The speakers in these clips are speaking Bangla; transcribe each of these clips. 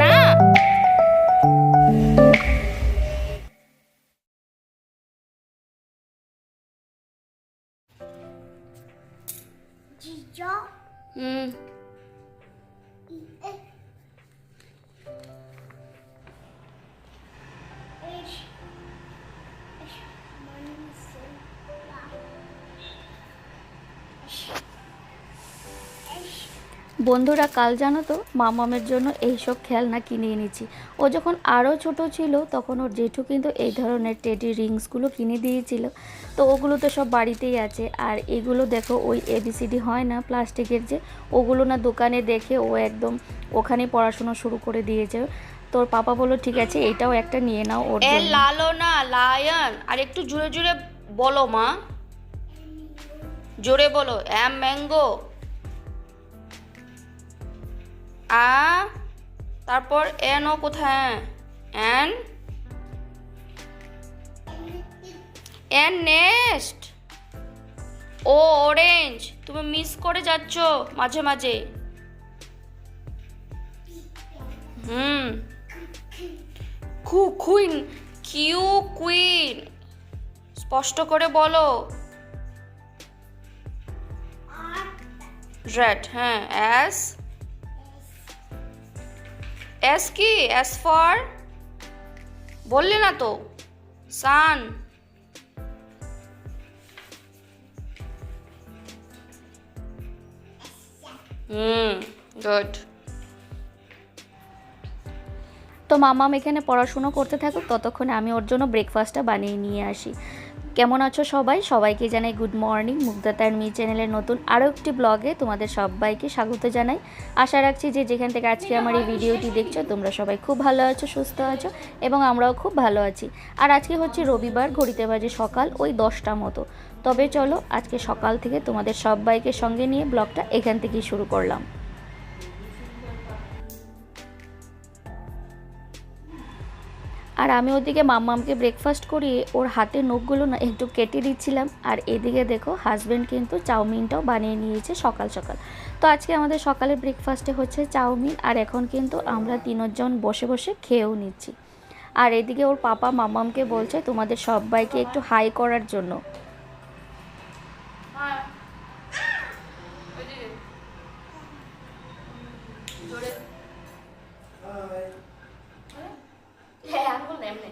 না Cicio. হুম Eh. বন্ধুরা কাল জানো তো মামামের জন্য এইসব খেলনা কিনে এনেছি। ও যখন আরও ছোট ছিল তখন ওর জেঠু কিন্তু এই ধরনের টেডি রিংসগুলো কিনে দিয়েছিল। তো ওগুলো তো সব বাড়িতেই আছে। আর এগুলো দেখো ওই এবিসিডি হয় না প্লাস্টিকের যে ওগুলো না দোকানে দেখে ও একদম ওখানে পড়াশোনা শুরু করে দিয়েছে। তোর পাপা বলল ঠিক আছে এটাও একটা নিয়ে নাও ওর লালো না লায়ন আর একটু জোরে জোরে বলো মা। জোরে বলো অ্যাম ম্যাঙ্গো। আ, তারপর এন ও কোথায়? An an next. O orange তুমি মিস করে যাচ্ছ মাঝে মাঝে। হুম। খু কুইন কিউ, কুইন। স্পষ্ট করে বলো। রেড হ্যাঁ এস এস কি? এস ফর বললে না তো। সান হুম গুড তো মামাম এখানে পড়াশুনো করতে থাকুক, ততক্ষণে আমি ওর জন্য ব্রেকফাস্টটা বানিয়ে নিয়ে আসি। কেমন আছো সবাই? সবাইকে জানাই গুড মর্নিং মুগ্ধতার মি চ্যানেলের নতুন আরও একটি ব্লগে তোমাদের সবাইকে স্বাগত জানাই। আশা রাখছি যে যেখান থেকে আজকে আমার এই ভিডিওটি দেখছ, তোমরা সবাই খুব ভালো আছো, সুস্থ আছো এবং আমরাও খুব ভালো আছি। আর আজকে হচ্ছে রবিবার, ঘড়িতে বাজে সকাল, ওই দশটা মতো। তবে চলো আজকে সকাল থেকে তোমাদের সবাইকে সঙ্গে নিয়ে ব্লগটা এখান থেকেই শুরু করলাম। আর আমি ওদিকে মাম্মামকে ব্রেকফাস্ট করিয়ে ওর হাতে নখগুলো না একটু কেটে দিচ্ছিলাম। আর এদিকে দেখো হাজব্যান্ড কিন্তু চাউমিনটাও বানিয়ে নিয়েছে সকাল সকাল। তো আজকে আমাদের সকালে ব্রেকফাস্টে হচ্ছে চাউমিন, আর এখন কিন্তু আমরা তিনজন বসে বসে খেয়েও নিচ্ছি। আর এদিকে ওর পাপা মাম্মামকে বলছে, তোমাদের সবাইকে একটু হাই করার জন্য। হ্যাঁ এমনি।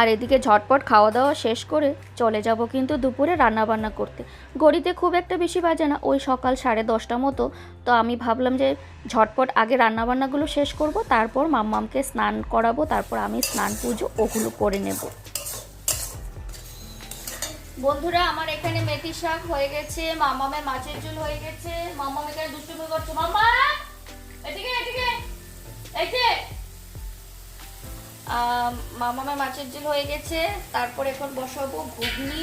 আর এদিকে ঝটপট খাওয়া দাওয়া শেষ করে চলে যাব কিন্তু দুপুরে রান্না বান্না করতে। গড়িতে খুব একটা বেশি বাজে না ওই সকাল সাড়ে দশটা মতো। তো আমি ভাবলাম যে ঝটপট আগে রান্নাবান্নাগুলো শেষ করব তারপর মাম্মামকে স্নান করাবো তারপর আমি স্নান পুজো ওগুলো করে নেব। বন্ধুরা, আমার এখানে মেথি শাক হয়ে গেছে, মামামের মাছের ঝোল হয়ে গেছে, মামাম এখানে দুষ্টুমি করছে। মামা! এদিকে এদিকে এই যে মামামের মাছের ঝোল হয়ে গেছে, তারপর এখন বসাবো ঘুগনি।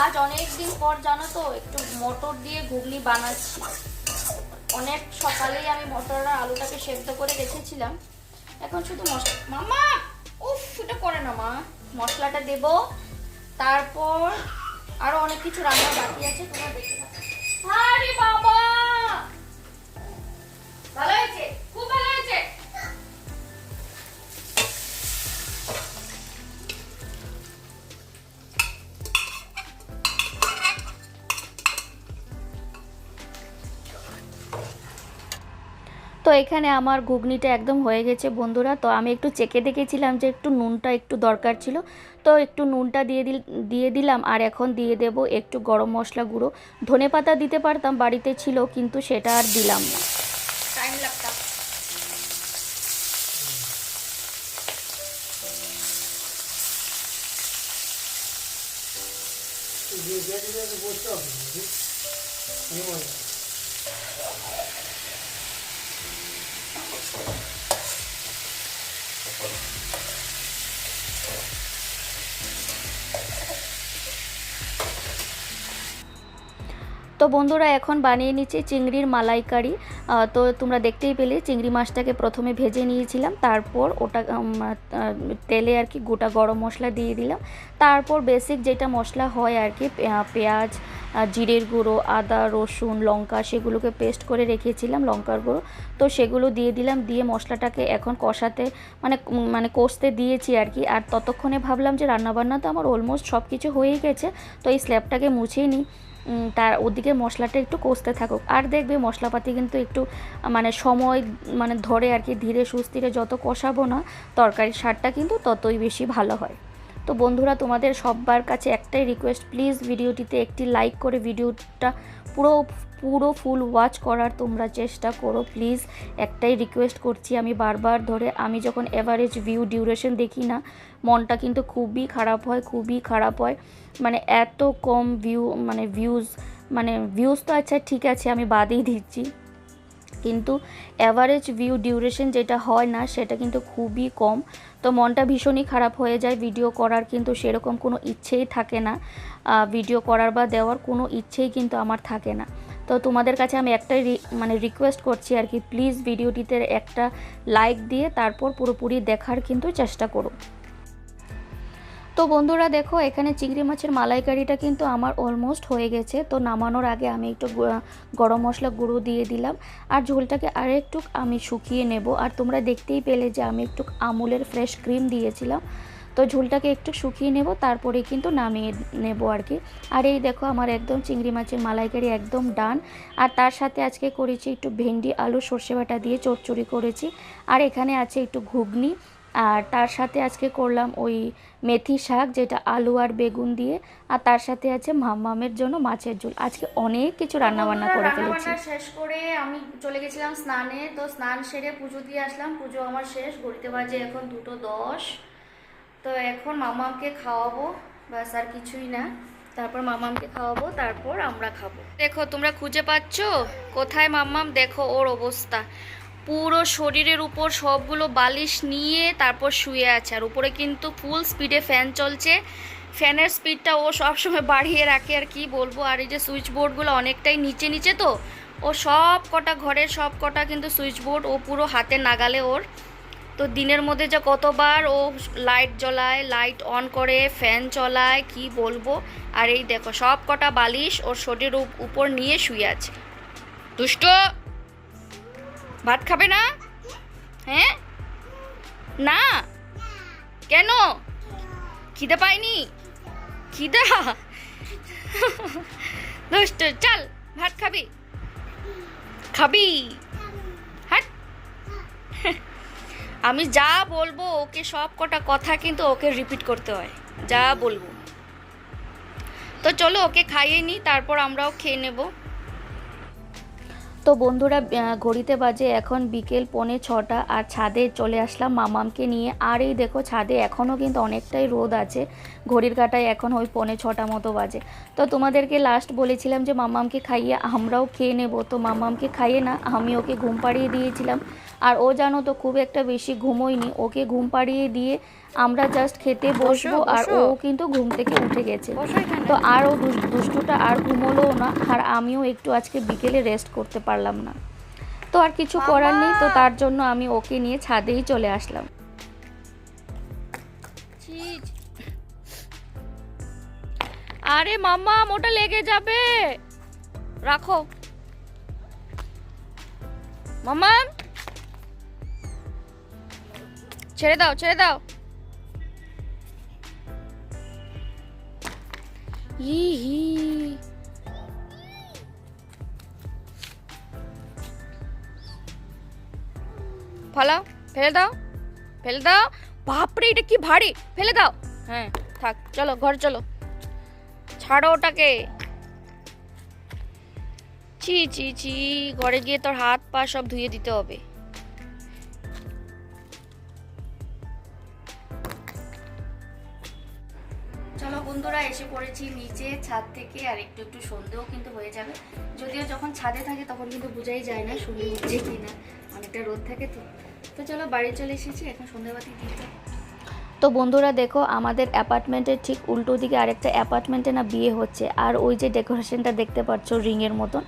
আজ অনেক দিন পর, জানো তো, একটু মটর দিয়ে ঘুগনি বানাচ্ছি। অনেক সকালেই আমি মটর আর আলুটাকে সেদ্ধ করে রেখেছিলাম। এখন শুধু মশলা মামা! উফ, এটা করে না, মা। মশলাটা দেবো। তারপর আরও অনেক কিছু রান্না বাকি আছে তোমার দেখে থাকো। বাবা! ভালো হয়েছে? এখানে আমার ঘুগনিটা একদম হয়ে গেছে বন্ধুরা। তো আমি একটু চেকে দেখেছিলাম যে একটু নুনটা একটু দরকার ছিল। তো একটু নুনটা দিয়ে দিল দিয়ে দিলাম আর এখন দিয়ে দেব একটু গরম মশলা গুঁড়ো। ধনে পাতা দিতে পারতাম বাড়িতে ছিল কিন্তু সেটা আর দিলাম না। টাইম লাগতাম তো বন্ধুরা, এখন বানিয়ে নিচ্ছি চিংড়ির মালাইকারি। তো তোমরা দেখতেই পেলে, চিংড়ি মাছটাকে প্রথমে ভেজে নিয়েছিলাম, তারপর ওটা তেলে আর কি গোটা গরম মশলা দিয়ে দিলাম। তারপর বেসিক যেটা মশলা হয় আর কি পেঁয়াজ জিরের গুঁড়ো, আদা, রসুন, লঙ্কা সেগুলোকে পেস্ট করে রেখেছিলাম লঙ্কার গুঁড়ো। তো সেগুলো দিয়ে দিলাম, দিয়ে মশলাটাকে এখন কষাতে মানে মানে কষতে দিয়েছি আর কি। আর ততক্ষণে ভাবলাম যে রান্নাবান্না তো আমার অলমোস্ট সব কিছু হয়েই গেছে, তো এই স্ল্যাবটাকে মুছেই নিই। তার ওদিকে মশলাটা একটু কষতে থাকুক। আর দেখবে মশলাপাতি কিন্তু একটু মানে সময় মানে ধরে আর কি, ধীরে সুস্থিরে যত কষাবো না, তরকারির স্বাদটা কিন্তু ততই বেশি ভালো হয়। তো বন্ধুরা, তোমাদের সবার কাছে একটাই রিকোয়েস্ট প্লিজ ভিডিওটিতে একটি লাইক করে ভিডিওটা পুরো পুরো ফুল ওয়াচ করার তোমরা চেষ্টা করো প্লিজ একটাই রিকোয়েস্ট করছি আমি বারবার ধরে, আমি যখন এভারেজ ভিউ ডিউরেশন দেখি না, মনটা কিন্তু খুবই খারাপ হয়, খুবই খারাপ হয়। মানে এত কম ভিউ মানে ভিউজ মানে ভিউজ তো আচ্ছা ঠিক আছে, আমি বাদেই দিচ্ছি। কিন্তু অ্যাভারেজ ভিউ ডিউরেশন যেটা হয় না, সেটা কিন্তু খুবই কম। তো মনটা ভীষণই খারাপ হয়ে যায় ভিডিও করার, কিন্তু সেরকম কোনো ইচ্ছেই থাকে না। ভিডিও করার বা দেওয়ার কোনো ইচ্ছেই কিন্তু আমার থাকে না। তো তোমাদের কাছে আমি একটাই মানে রিকোয়েস্ট করছি আর কি প্লিজ ভিডিওটিতে একটা লাইক দিয়ে তারপর পুরোপুরি দেখার কিন্তু চেষ্টা করো। তো বন্ধুরা দেখো, এখানে চিংড়ি মাছের মালাইকারিটা কিন্তু আমার অলমোস্ট হয়ে গেছে। তো নামানোর আগে আমি একটু গরম মশলা গুঁড়ো দিয়ে দিলাম। আর ঝোলটাকে আরেকটু আমি শুকিয়ে নেব। আর তোমরা দেখতেই পেলে যে আমি একটু আমুলের ফ্রেশ ক্রিম দিয়েছিলাম। তো ঝোলটাকে একটু শুকিয়ে নেব, তারপরে কিন্তু নামিয়ে নেব আর কি। আর এই দেখো, আমার একদম চিংড়ি মাছের মালাইকারি একদম ডান আর তার সাথে আজকে করেছি একটু ভেন্ডি, আলু, সর্ষে বাটা দিয়ে চচ্চড়ি করেছি। আর এখানে আছে একটু ঘুগনি। আর তার সাথে আজকে করলাম ওই মেথি শাক যেটা আলু আর বেগুন দিয়ে। আর তার সাথে আছে মামামের জন্য মাছের ঝোল। আজকে অনেক কিছু রান্না বান্না করে ফেলেছি। শেষ করে আমি চলে গেছিলাম স্নানে। তো স্নান সেরে পুজো দিয়ে আসলাম। পুজো আমার শেষ। ঘড়িতে বাজে এখন দুটো দশ। তো এখন মামাকে খাওয়াবো। ব্যাস আর কিছুই না। তারপর মামামকে খাওয়াবো তারপর আমরা খাব। দেখো তোমরা খুঁজে পাচ্ছ? কোথায় মাম্মাম দেখো ওর অবস্থা। পুরো শরীরের উপর সবগুলো বালিশ নিয়ে তারপর শুয়ে আছে। আর উপরে কিন্তু ফুল স্পিডে ফ্যান চলছে। ফ্যানের স্পিডটা ও সবসময় বাড়িয়ে রাখে আর কি বলব। আর এই যে সুইচ বোর্ডগুলো অনেকটাই নিচে নিচে তো, ও সব কটা ঘরের সব কটা কিন্তু সুইচ বোর্ড ও পুরো হাতে নাগালে ওর। তো দিনের মধ্যে যে কতবার ও লাইট জ্বলায় লাইট অন করে ফ্যান চলায়, কি বলব? আর এই দেখো সব কটা বালিশ ওর শরীরের উপ- উপর নিয়ে শুয়ে আছে। দুষ্ট! ভাত খাবে না? হ্যাঁ? না? কেন? খিদে পাইনি? খিদা? দুষ্ট, চল, ভাত খাবি। খাবি? হাট। আমি যা বলব, ওকে সব কটা কথা কিন্তু ওকে রিপিট করতে হয়। যা বলব। তো চলো, ওকে খাইয়ে নিই তারপর আমরাও খেয়ে নেব। তো বন্ধুরা ঘড়িতে বাজে এখন বিকেল পৌনে ছটা আর ছাদে চলে আসলাম মামামকে নিয়ে। আর এই দেখো, ছাদে এখনও কিন্তু অনেকটাই রোদ আছে। ঘড়ির কাটায় এখন ওই পৌনে ছটা মতো বাজে। তো তোমাদেরকে লাস্ট বলেছিলাম যে, মামামকে খাইয়ে আমরাও খেয়ে নেব। তো মামামকে খাইয়ে না, আমি ওকে ঘুম পাড়িয়ে দিয়েছিলাম। আর ও জানো তো, খুব একটা বেশি ঘুমোয়নি। ওকে ঘুম পাড়িয়ে দিয়ে আমরা জাস্ট খেতে বসবো আর ও কিন্তু ঘুম থেকে উঠে গেছে। তো আর ও দুষ্টুটা আর ঘুমোলো না আর আমিও একটু আজকে বিকেলে রেস্ট করতে পারলাম না। তো আর কিছু করার নেই তো তার জন্য আমি ওকে নিয়ে ছাদেই চলে আসলাম। আরে মাম্মা ওটা লেগে যাবে। রাখো। মাম্মা! ছেড়ে দাও ছেড়ে দাও। ই হি ফালাও ফেলে দাও ফেলে দাও বাপরে, এটা কি ভারী? ফেলে দাও। হ্যাঁ থাক, চলো, ঘর চলো। ছাড়ো ওটাকে। ছি ছি ছি, ঘরে গিয়ে তোর হাত পা সব ধুয়ে দিতে হবে। এসে পড়েছি নিচে, ছাদ থেকে, আর একটু একটু সন্ধেও কিন্তু হয়ে যাবে। যদিও যখন ছাদে থাকে তখন কিন্তু বোঝাই যায় না সন্ধে উঠছে কি না অনেকটা রোদ থাকে তো। তো চলো বাড়ি চলে এসেছি, এখন সন্ধ্যাবাতি দিতে। তো বন্ধুরা দেখো, আমাদের অ্যাপার্টমেন্টের ঠিক উল্টো দিকে আরেকটা অ্যাপার্টমেন্টে না বিয়ে হচ্ছে। আর ওই যে ডেকোরেশনটা দেখতে পাচ্ছ রিংয়ের মতন,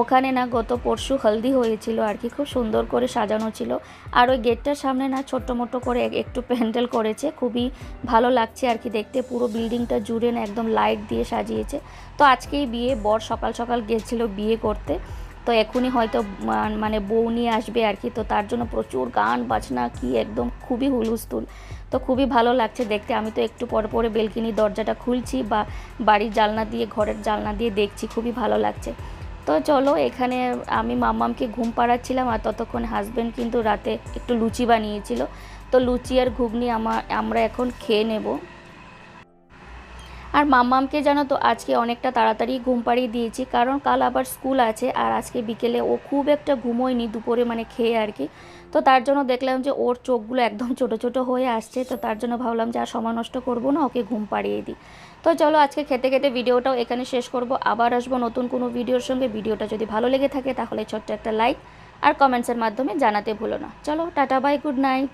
ওখানে না গত পরশু হলদি হয়েছিল আর কি, খুব সুন্দর করে সাজানো ছিল। আর ওই গেটটার সামনে না ছোট্ট মোটো করে একটু প্যান্ডেল করেছে, খুবই ভালো লাগছে আর কি দেখতে। পুরো বিল্ডিংটা জুড়ে না একদম লাইট দিয়ে সাজিয়েছে। তো আজকেই বিয়ে, বর সকাল সকাল গেছিল বিয়ে করতে। তো এখনই হয়তো মানে বউ নিয়ে আসবে আর কি, তো তার জন্য প্রচুর গান বাজনা কি একদম খুবই হুলুস্থুল। তো খুবই ভালো লাগছে দেখতে। আমি তো একটু পর পরে বেলকিনি দরজাটা খুলছি বা বাড়ির জালনা দিয়ে, ঘরের জালনা দিয়ে দেখছি, খুবই ভালো লাগছে। তো চলো, এখানে আমি মাম্মামকে ঘুম পাড়াচ্ছিলাম আর ততক্ষণ হাজব্যান্ড কিন্তু রাতে একটু লুচি বানিয়েছিল। তো লুচি আর ঘুগনি আমার আমরা এখন খেয়ে নেব। আর মাম্মামকে জানো তো, আজকে অনেকটা তাড়াতাড়ি ঘুম পাড়িয়ে দিয়েছি, কারণ কাল আবার স্কুল আছে আর আজকে বিকেলে ও খুব একটা ঘুমোয়নি দুপুরে মানে খেয়ে আর কি। তো তার জন্য দেখলাম যে ওর চোখগুলো একদম ছোট ছোট হয়ে আসছে, তো তার জন্য ভাবলাম যে আর সময় নষ্ট করব না, ওকে ঘুম পাড়িয়ে দিই। তো চলো আজকে খেতে খেতে ভিডিওটাও এখানে শেষ করব, আবার আসব নতুন কোনো ভিডিওর সঙ্গে। ভিডিওটা যদি ভালো লেগে থাকে তাহলে ছোট্ট একটা লাইক আর কমেন্টসের মাধ্যমে জানাতে ভুলো না। চলো, টাটা বাই গুড নাইট